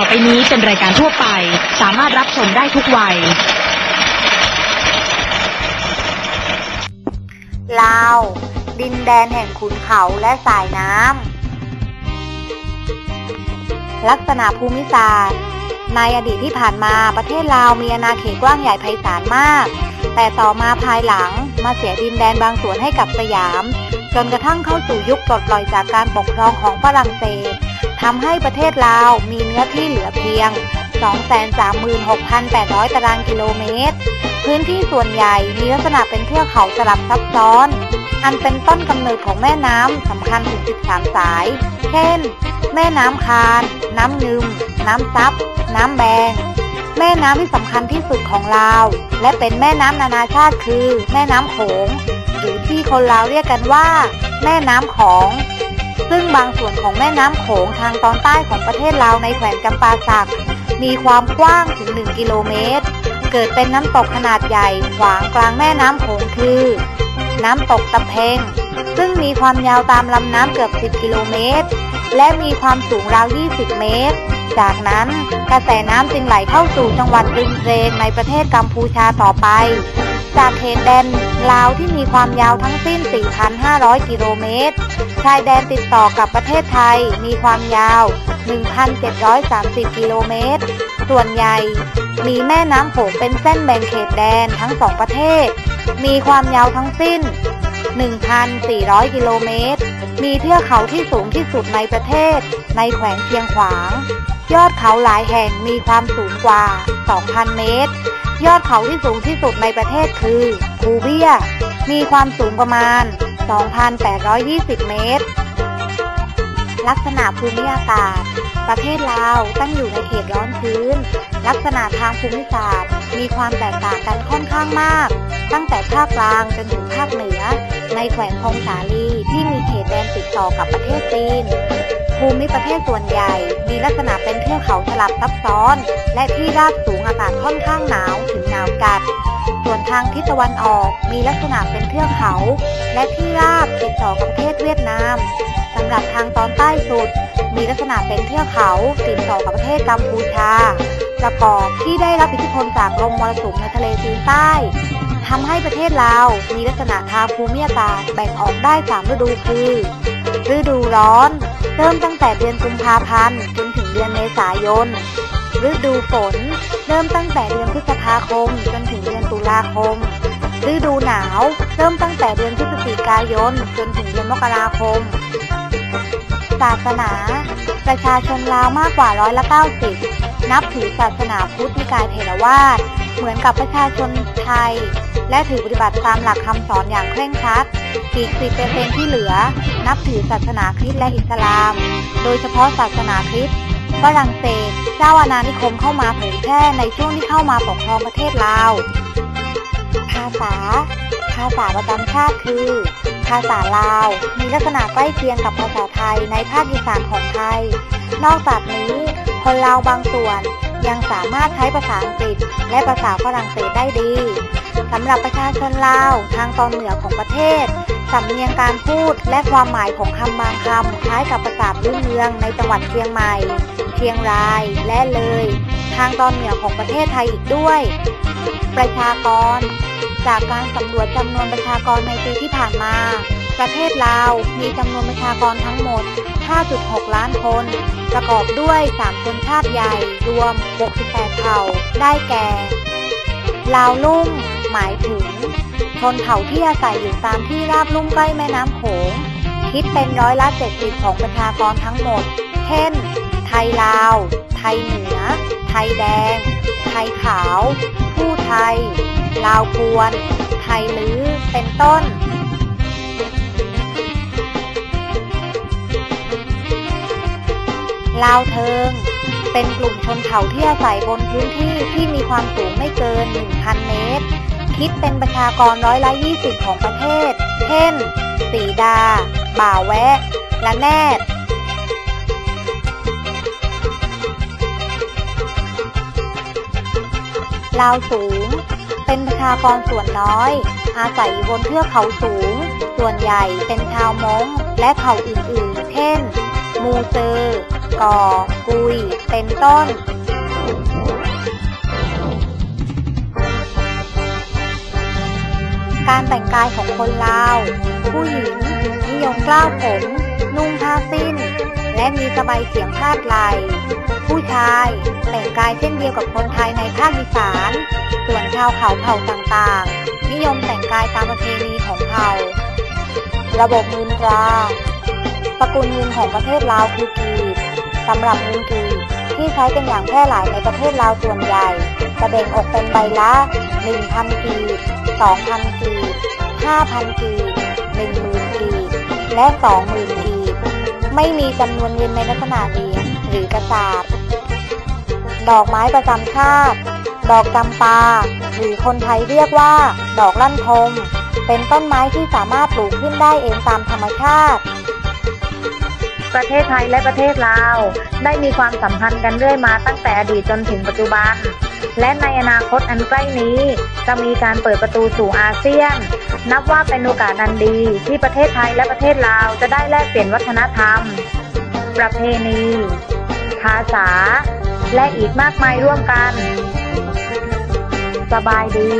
ต่อไปนี้เป็นรายการทั่วไป สามารถรับชมได้ทุกวัย ลาว ดินแดนแห่งขุนเขาและสายน้ำ ลักษณะภูมิศาสตร์ ในอดีตที่ผ่านมาประเทศลาวมีอาณาเขตกว้างใหญ่ไพศาลมาก แต่ต่อมาภายหลังมาเสียดินแดนบางส่วนให้กับสยาม จนกระทั่งเข้าสู่ยุคปลดปล่อยจากการปกครองของฝรั่งเศส ทำให้ประเทศลาวมีเนื้อที่เหลือเพียง 236,800 ตารางกิโลเมตร พื้นที่ส่วนใหญ่มีลักษณะเป็นเทือกเขาสลับซับซ้อน อันเป็นต้นกำเนิดของแม่น้ำสำคัญถึง 13 สาย เช่น แม่น้ำคาน น้ำนึมน้ำซับ น้ำแบง แม่น้ำที่สำคัญที่สุดของลาว และเป็นแม่น้ำนานาชาติคือ แม่น้ำโขง หรือที่คนลาวเรียกกันว่า แม่น้ำของ ซึ่งบางส่วนของแม่น้ำโขงทางตอนใต้ของประเทศลาวในแขวงจำปาสัก มีความกว้างถึง 1 กิโลเมตร เกิดเป็นน้ำตกขนาดใหญ่ขวางกลางแม่น้ำโขงคือ น้ำตกตะเพง ซึ่งมีความยาวตามลำน้ำเกือบ 10 กิโลเมตร และมีความสูงราว 20 เมตร จากนั้นกระแสน้ำจึงไหลเข้าสู่จังหวัดริมเรนในประเทศกัมพูชาต่อไป จากเขตแดนลาวที่มีความยาวทั้งสิ้น 4,500 กิโลเมตร ชายแดนติดต่อกับประเทศไทยมีความยาว 1,730 กิโลเมตร ส่วนใหญ่มีแม่น้ำโขงเป็นเส้นแบ่งเขตแดนทั้งสองประเทศ มีความยาวทั้งสิ้น 1,400 กิโลเมตร มีเทือกเขาที่สูงที่สุดในประเทศ ในแขวงเชียงขวาง ยอดเขาหลายแห่งมีความสูงกว่า 2,000 เมตร ยอดเขาที่สูงที่สุดในประเทศคือภูเบี้ยมีความสูงประมาณ 2,820 เมตร ลักษณะภูมิอากาศ ประเทศลาวตั้งอยู่ในเขตร้อนชื้น ลักษณะทางภูมิศาสตร์ มีความแตกต่างกันค่อนข้างมาก ตั้งแต่ภาคกลางจนถึงภาคเหนือ ในแขวงคงสาลีที่มีเขตแดนติดต่อกับประเทศจีน ภูมิประเทศส่วนใหญ่ มีลักษณะเป็นเทือกเขาสลับซับซ้อน และที่ราบสูงอากาศค่อนข้างหนาวถึงหนาวจัด ส่วนทางทิศตะวันออกมีลักษณะเป็นเทือกเขา และที่ราบติดต่อกับประเทศเวียดนามสำหรับทางตอนใต้สุด มีลักษณะเป็นเทือกเขาติดต่อกับประเทศกัมพูชา ประกอบที่ได้รับอิทธิพลจากลมมรสุมในทะเลจีนใต้ทำให้ประเทศลาวมีลักษณะทางภูมิอากาศแบ่งออกได้3ฤดูคือ ฤดูร้อน เริ่มตั้งแต่เดือนกุมภาพันธ์จนถึงเดือนเมษายน ฤดูฝน เริ่มตั้งแต่เดือนพฤษภาคม จนถึงเดือนตุลาคม ฤดูหนาว เริ่มตั้งแต่เดือนพฤศจิกายน จนถึงเดือนมกราคม ศาสนา ประชาชนลาวมากกว่าร้อยละ90นับถือศาสนาพุทธนิกายเถรวาทเหมือนกับประชาชนไทย และถือปฏิบัติตามหลักคำสอนอย่างเคร่งครัด อีก 10เปอร์เซนที่เหลือ นับถือศาสนาคริสต์และอิสลาม โดยเฉพาะศาสนาคริสต์ฝรั่งเศส เจ้าอาณานิคมเข้ามาเผยแพร่ในช่วงที่เข้ามาปกครองประเทศลาว ภาษา ภาษาประจำชาติคือ ภาษาลาว มีลักษณะใกล้เคียงกับภาษาไทยในภาคอีสานของไทย นอกจากนี้คนลาวบางส่วนยังสามารถใช้ภาษาอังกฤษและภาษาฝรั่งเศสได้ดี สำหรับประชาชนลาวทางตอนเหนือของประเทศ สำเนียงการพูดและความหมายของคำบางคำคล้ายกับภาษาพื้นเมืองในจังหวัดเชียงใหม่ เชียงรายและเลย ทางตอนเหนือของประเทศไทยอีกด้วย ประชากร จากการสำรวจจำนวนประชากรในปีที่ผ่านมา ประเทศลาวมีจำนวนประชากรทั้งหมด 5.6 ล้านคน ประกอบด้วย 3 ชนชาติใหญ่ รวม 68 เผ่า ได้แก่ ลาวลุ่ม หมายถึง ชนเผ่าที่อาศัยอยู่ตามที่ราบลุ่มใกล้แม่น้ำโขง คิดเป็นร้อยละ70ของประชากรทั้งหมด เช่น ไทยลาว ไทยเหนือ ไทยแดง ไทยขาว ผู้ไทย ลาวพวน ไทยลื้อ เป็นต้นลาวเทิง เป็นกลุ่มชนเผ่าที่อาศัยบนพื้นที่ที่มีความสูงไม่เกิน 1,000 เมตร คิดเป็นประชากรร้อยละ20 ของประเทศ เช่น สีดา บ่าแวะ และแนดลาวสูง เป็นประชากรส่วนน้อย อาศัยอยู่บนเทือกเขาสูง ส่วนใหญ่เป็นชาวม้งและเผ่าอื่นๆ เช่น มูเซอร์ ก่อ กุย เป็นต้น การแต่งกายของคนลาว ผู้หญิงนิยมกล้าวผม นุ่งผ้าสิ้น และมีสบายเฉียงพาดไหลผู้ชายแต่งกายเช่นเดียวกับคนไทยในภาคอีสาน ส่วนชาวเขาเผ่าต่างๆ นิยมแต่งกายตามประเพณีของเผ่า ระบบเงินตราสกุลเงินของประเทศลาวคือกี สำหรับเงินกีที่ใช้กันอย่างแพร่หลายในประเทศลาวส่วนใหญ่ จะแบ่งออกเป็นใบละ 1,000 กีบ 2,000 กีบ 5,000 กีบ 10,000 กีบ และ 20,000 กีบ ไม่มีจำนวนเงินในลักษณะเหรียญหรือกระสาบดอกไม้ประจำชาติ ดอกจำปา หรือคนไทยเรียกว่า ดอกลั่นทม เป็นต้นไม้ที่สามารถปลูกขึ้นได้เองตามธรรมชาติ ประเทศไทยและประเทศลาว ได้มีความสัมพันธ์กันเรื่อยมาตั้งแต่อดีตจนถึงปัจจุบัน และในอนาคตอันใกล้นี้ จะมีการเปิดประตูสู่อาเซียน นับว่าเป็นโอกาสอันดีที่ประเทศไทยและประเทศลาวจะได้แลกเปลี่ยนวัฒนธรรม ประเพณี ภาษา และอีกมากมายร่วมกัน สบายดี